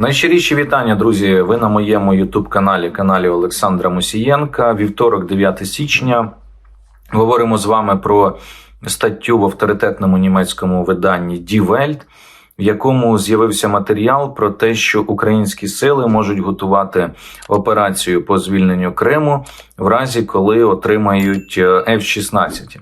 Найщиріші вітання, друзі. Ви на моєму ютуб-каналі, каналі Олександра Мусієнка. Вівторок, 9 січня. Говоримо з вами про статтю в авторитетному німецькому виданні Welt, в якому з'явився матеріал про те, що українські сили можуть готувати операцію по звільненню Криму в разі, коли отримають е, F-16.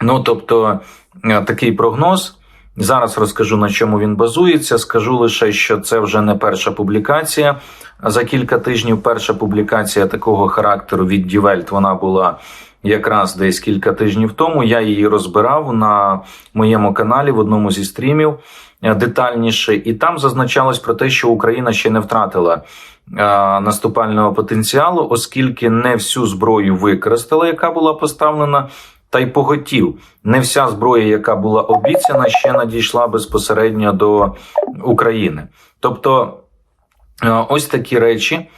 Ну тобто е, такий прогноз. Зараз розкажу на чому він базується. Скажу лише, що це вже не перша публікація. За кілька тижнів перша публікація такого характеру від Дівельт вона була якраз десь кілька тижнів тому. Я її розбирав на моєму каналі в одному зі стрімів е, детальніше, і там зазначалось про те, що Україна ще не втратила е, наступального потенціалу, оскільки не всю зброю використала, яка була поставлена. Та й поготів. Не вся зброя, яка була обіцяна, ще надійшла безпосередньо до України. Тобто, е, ось такі речі е,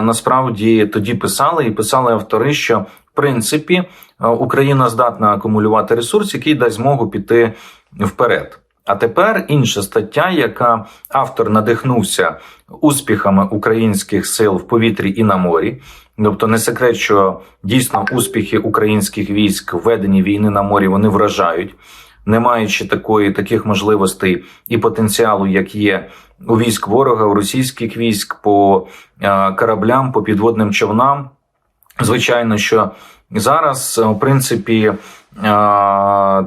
насправді тоді писали і писали автори, що в принципі е, Україна здатна акумулювати ресурс, який дасть змогу піти вперед. А тепер інша стаття, яка автор надихнувся успіхами українських сил в повітрі і на морі. Тобто не секрет, що дійсно успіхи українських військ в веденні війни на морі вони вражають, не маючи такої таких можливостей і потенціалу, як є у військ ворога, у російських військ по е, кораблям, по підводним човнам. Звичайно, що зараз, в принципі,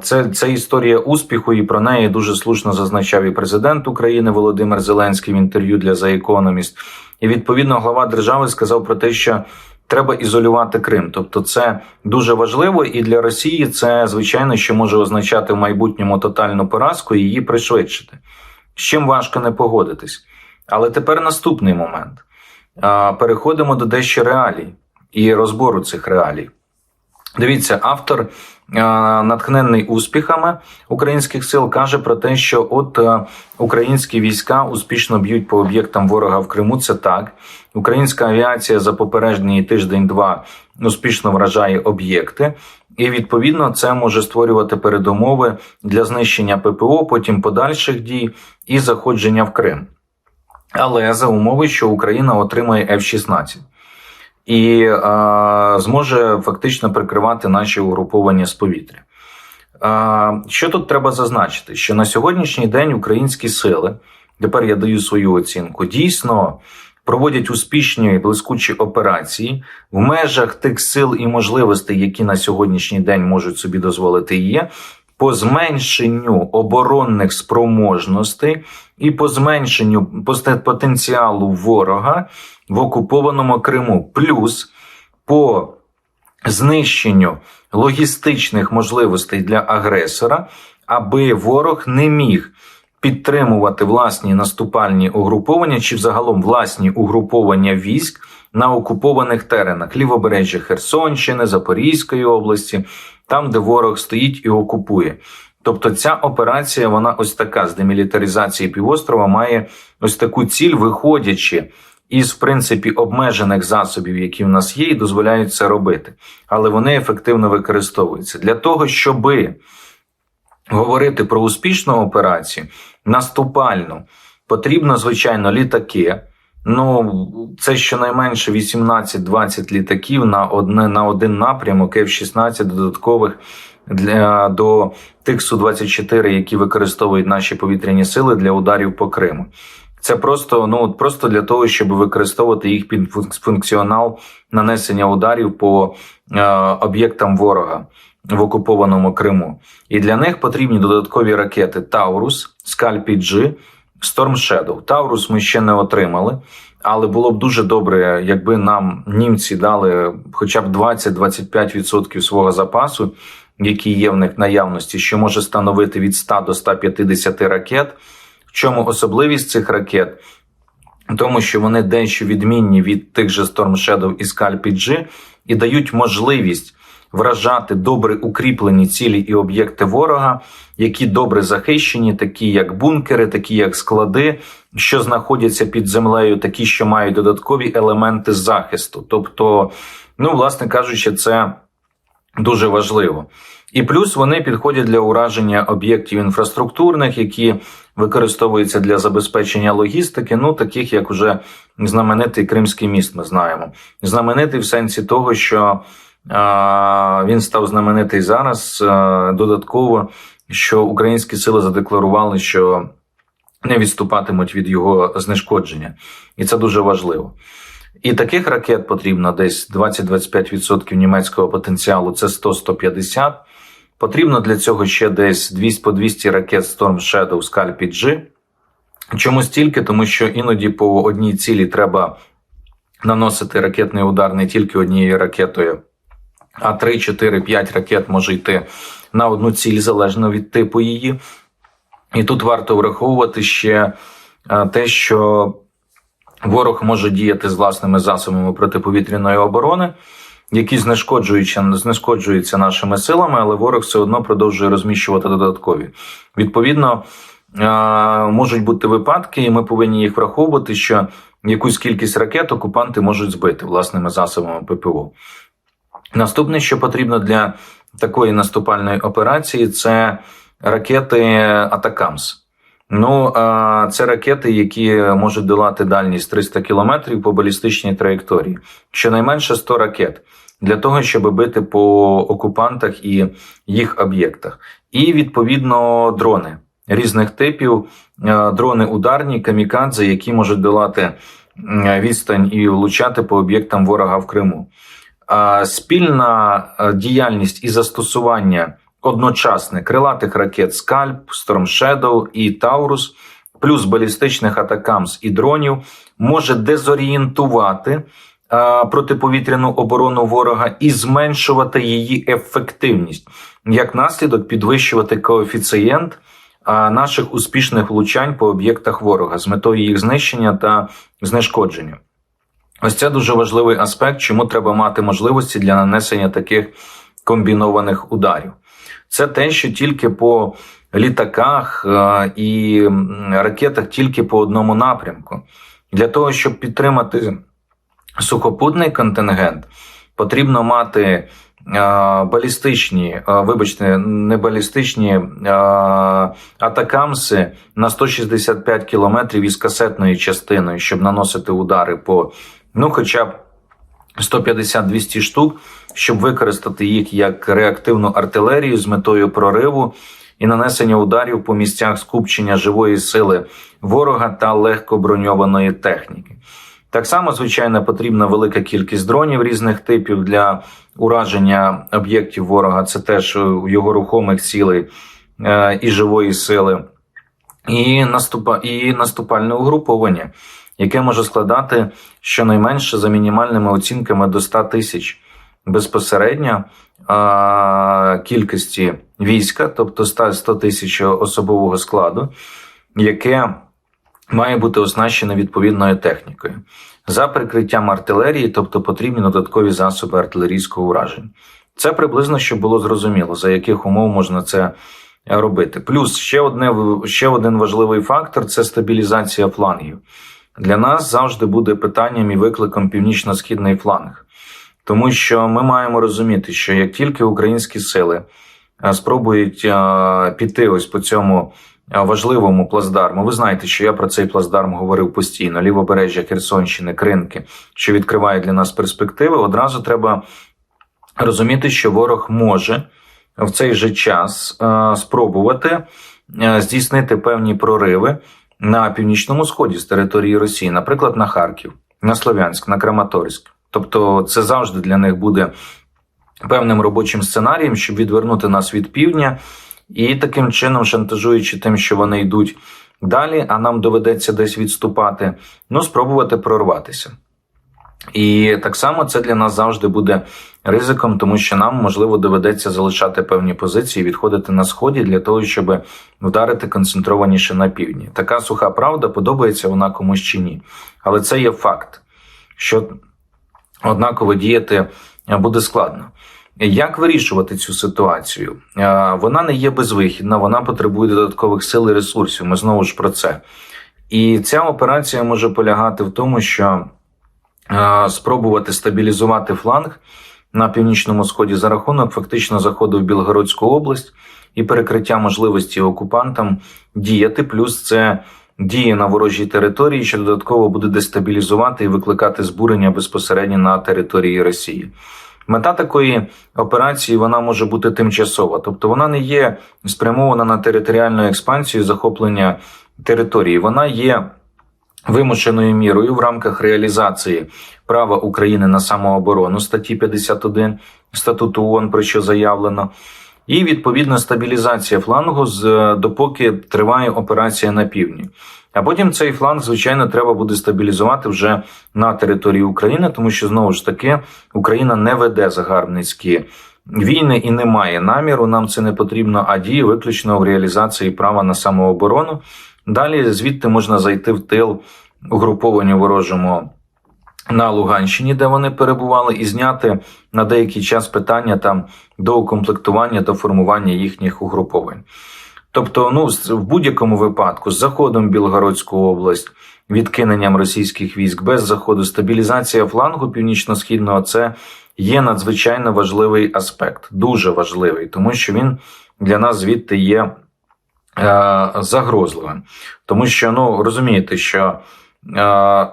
це це історія успіху, і про неї дуже слушно зазначав і президент України Володимир Зеленський в інтерв'ю для The Economist. І відповідно глава держави сказав про те, що треба ізолювати Крим. Тобто, це дуже важливо, і для Росії це звичайно що може означати в майбутньому тотальну поразку і її пришвидшити. З чим важко не погодитись. Але тепер наступний момент. Переходимо до дещо реалій і розбору цих реалій. Дивіться, автор натхнений успіхами українських сил, каже про те, що от українські війська успішно б'ють по об'єктам ворога в Криму. Це так. Українська авіація за попередній тиждень-два успішно вражає об'єкти, і відповідно це може створювати передумови для знищення ППО, потім подальших дій і заходження в Крим. Але за умови, що Україна отримає F-16 і е, зможе фактично прикривати наші угруповання з повітря. Е, що тут треба зазначити? Що на сьогоднішній день українські сили, тепер я даю свою оцінку, дійсно проводять успішні і блискучі операції в межах тих сил і можливостей, які на сьогоднішній день можуть собі дозволити є. По зменшенню оборонних спроможностей і по зменшенню потенціалу ворога в окупованому Криму, плюс по знищенню логістичних можливостей для агресора, аби ворог не міг підтримувати власні наступальні угруповання чи взагалом власні угруповання військ на окупованих теренах лівобережжя Херсонщини, Запорізької області, там, де ворог стоїть і окупує. Тобто ця операція, вона ось така з демілітаризації півострова, має ось таку ціль, виходячи із в принципі обмежених засобів, які в нас є, і дозволяють це робити, але вони ефективно використовуються для того, щоби говорити про успішну операцію, наступальну, потрібно звичайно літаки. Ну, це щонайменше 18-20 літаків на одне на один напрямок, F-16 додаткових для до тих су 24 які використовують наші повітряні сили для ударів по Криму. Це просто ну просто для того, щоб використовувати їх під функціонал нанесення ударів по е, об'єктам ворога в окупованому Криму. І для них потрібні додаткові ракети Таурус, Скальпі-G, Storm Shadow. Таурус ми ще не отримали, але було б дуже добре, якби нам німці дали хоча б 20-25% свого запасу, який є в них наявності, що може становити від 100 до 150 ракет В чому особливість цих ракет? Тому що вони дещо відмінні від тих же Storm Shadow і Scalp-G і дають можливість вражати добре укріплені цілі і об'єкти ворога, які добре захищені, такі як бункери, такі як склади, що знаходяться під землею, такі, що мають додаткові елементи захисту. Тобто, ну, власне кажучи, це дуже важливо. І плюс вони підходять для ураження об'єктів інфраструктурних, які використовується для забезпечення логістики, ну таких як уже знаменитий Кримський міст, ми знаємо. Знаменитий в сенсі того, що а, він став знаменитий зараз а, додатково, що українські сили задекларували, що не відступатимуть від його знешкодження, і це дуже важливо. І таких ракет потрібно десь 20-25% німецького потенціалу це 100-150. Потрібно для цього ще десь 200 по 200 ракет Storm Shadow Scalp G. Чому стільки? Тому що іноді по одній цілі треба наносити ракетний удар не тільки однією ракетою, а 3, 4, 5 ракет може йти на одну ціль залежно від типу її. І тут варто враховувати ще е, те, що ворог може діяти з власними засобами протиповітряної оборони, які знешкоджуються, нашими силами, але ворог все одно продовжує розміщувати додаткові. Відповідно, е, можуть бути випадки, і ми повинні їх враховувати, що якусь кількість ракет окупанти можуть збити власними засобами ППО. Наступне, що потрібно для такої наступальної операції, це ракети Атакамс. Ну, це ракети, які можуть долати дальність 300 кілометрів по балістичній траєкторії, щонайменше 100 ракет для того, щоб бити по окупантах і їх об'єктах. І відповідно дрони різних типів, дрони ударні, камікадзе, які можуть долати відстань і влучати по об'єктам ворога в Криму. Спільна діяльність і застосування одночасне крилатих ракет Скальп, Storm Shadow і Таурус, плюс балістичних атакамс і дронів може дезорієнтувати а, протиповітряну оборону ворога і зменшувати її ефективність, як наслідок підвищувати коефіцієнт наших успішних влучань по об'єктах ворога з метою їх знищення та знешкодження. Ось це дуже важливий аспект, чому треба мати можливості для нанесення таких комбінованих ударів. Це те, що тільки по літаках е, і ракетах тільки по одному напрямку. Для того, щоб підтримати сухопутний контингент, потрібно мати е, балістичні, е, вибачте, не балістичні атакамси на 165 кілометрів із касетною частиною, щоб наносити удари по ну, хоча б 150-200 штук, щоб використати їх як реактивну артилерію з метою прориву і нанесення ударів по місцях скупчення живої сили ворога та легкоброньованої техніки. Так само, звичайно, потрібна велика кількість дронів різних типів для ураження об'єктів ворога. Це теж його рухомих цілей е, і живої сили, і наступа і наступальне угруповання, яке може складати щонайменше за мінімальними оцінками до 100 тисяч безпосередньо а, кількості війська, тобто 100 100 тисяч особового складу, яке має бути оснащене відповідною технікою. За прикриттям артилерії, тобто потрібні додаткові засоби артилерійського ураження. Це приблизно щоб було зрозуміло, за яких умов можна це робити. Плюс ще одне ще один важливий фактор це стабілізація флангів. Для нас завжди буде питанням і викликом північно-східний фланг, тому що ми маємо розуміти, що як тільки українські сили спробують піти ось по цьому важливому плацдарму, ви знаєте, що я про цей плацдарм говорив постійно: лівобережжя Херсонщини, Кринки, що відкриває для нас перспективи, одразу треба розуміти, що ворог може в цей же час спробувати здійснити певні прориви на північному сході з території Росії, наприклад, на Харків, на Слов'янськ, на Краматорськ. Тобто, це завжди для них буде певним робочим сценарієм, щоб відвернути нас від півдня, і таким чином, шантажуючи тим, що вони йдуть далі, а нам доведеться десь відступати, ну спробувати прорватися. І так само це для нас завжди буде ризиком, тому що нам можливо доведеться залишати певні позиції, відходити на сході для того, щоб вдарити концентрованіше на півдні. Така суха правда подобається вона комусь чи ні. Але це є факт, що однаково діяти буде складно. Як вирішувати цю ситуацію? Вона не є безвихідна, вона потребує додаткових сил і ресурсів. Ми знову ж про це. І ця операція може полягати в тому, що спробувати стабілізувати фланг на північному сході за рахунок фактично заходу в Білгородську область і перекриття можливості окупантам діяти. Плюс це дії на ворожій території, що додатково буде дестабілізувати і викликати збурення безпосередньо на території Росії. Мета такої операції вона може бути тимчасова, тобто вона не є спрямована на територіальну експансію захоплення території. Вона є вимушеною мірою в рамках реалізації права України на самооборону статті 51 статуту ООН, про що заявлено. І відповідна стабілізація флангу з допоки триває операція на півдні. А потім цей фланг, звичайно, треба буде стабілізувати вже на території України, тому що знову ж таки Україна не веде загарбницькі війни і не має наміру. Нам це не потрібно, а діє виключно в реалізації права на самооборону. Далі звідти можна зайти в тил угрупованню ворожому на Луганщині, де вони перебували, і зняти на деякий час питання там до укомплектування та формування їхніх угруповань. Тобто, ну в будь-якому випадку, з заходом в Білгородську область, відкиненням російських військ без заходу, стабілізація флангу північно-східного це є надзвичайно важливий аспект, дуже важливий, тому що він для нас звідти є загрозливим. Тому що, ну розумієте, що е,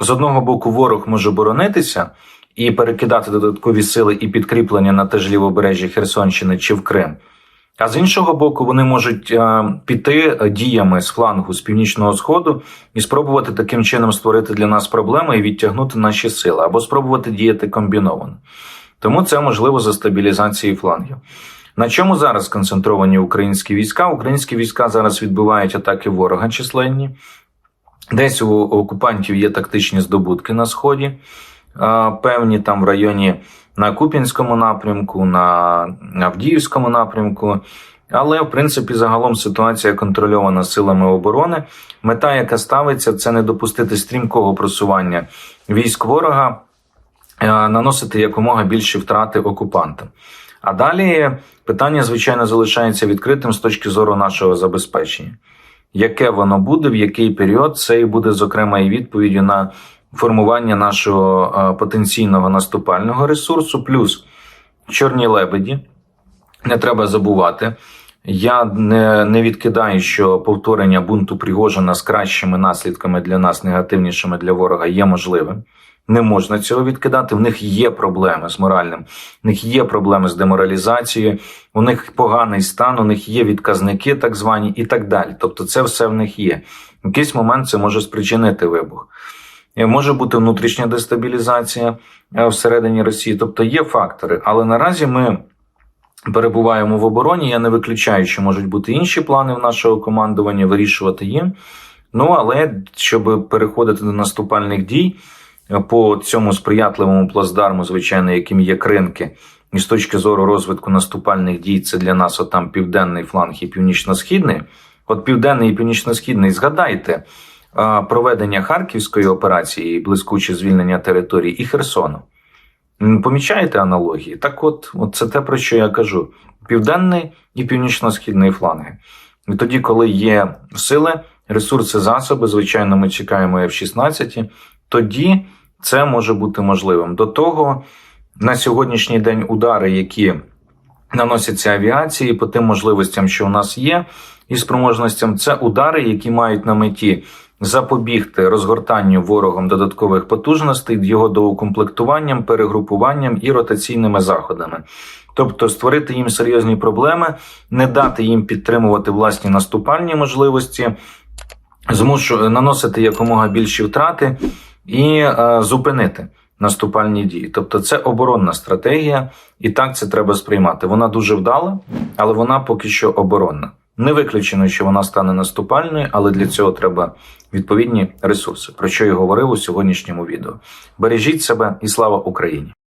з одного боку ворог може боронитися і перекидати додаткові сили і підкріплення на те ж лівобережжя Херсонщини чи в Крим. А з іншого боку, вони можуть е, піти діями з флангу з північного сходу і спробувати таким чином створити для нас проблеми і відтягнути наші сили, або спробувати діяти комбіновано. Тому це можливо за стабілізації флангів. На чому зараз сконцентровані українські війська? Українські війська зараз відбивають атаки ворога численні. Десь у окупантів є тактичні здобутки на сході, певні там в районі на Куп'янському напрямку, на Авдіївському напрямку. Але в принципі загалом ситуація контрольована силами оборони. Мета, яка ставиться, це не допустити стрімкого просування військ ворога, наносити якомога більші втрати окупантам. А далі питання, звичайно, залишається відкритим з точки зору нашого забезпечення. Яке воно буде, в який період, це і буде зокрема і відповіддю на формування нашого потенційного наступального ресурсу, плюс чорні лебеді. Не треба забувати. Я не не відкидаю, що повторення бунту Пригожина з кращими наслідками для нас, негативнішими для ворога, є можливим. Не можна цього відкидати. В них є проблеми з моральним, в них є проблеми з деморалізацією, у них поганий стан, у них є відказники, так звані, і так далі. Тобто, це все в них є. В якийсь момент це може спричинити вибух. Може бути внутрішня дестабілізація е, всередині Росії, тобто є фактори, але наразі ми перебуваємо в обороні. Я не виключаю, що можуть бути інші плани в нашого командування, вирішувати їм. Ну але щоб переходити до наступальних дій е, по цьому сприятливому плацдарму, звичайно, яким є кринки, і з точки зору розвитку наступальних дій, це для нас отам південний фланг і північно-східний. От південний і північно-східний, згадайте проведення Харківської операції, блискуче звільнення території і Херсону. Помічаєте аналогії? Так, от, от це те, про що я кажу: південний і північно-східний фланги. І тоді, коли є сили, ресурси, засоби, звичайно, ми чекаємо F-16, тоді це може бути можливим. До того на сьогоднішній день удари, які наносяться авіації, по тим можливостям, що у нас є, і спроможностям, це удари, які мають на меті запобігти розгортанню ворогом додаткових потужностей, його доукомплектуванням, перегрупуванням і ротаційними заходами. Тобто створити їм серйозні проблеми, не дати їм підтримувати власні наступальні можливості, змушу наносити якомога більші втрати і е, зупинити наступальні дії. Тобто, це оборонна стратегія, і так це треба сприймати. Вона дуже вдала, але вона поки що оборонна. Не виключено, що вона стане наступальною, але для цього треба відповідні ресурси, про що я говорив у сьогоднішньому відео. Бережіть себе і слава Україні!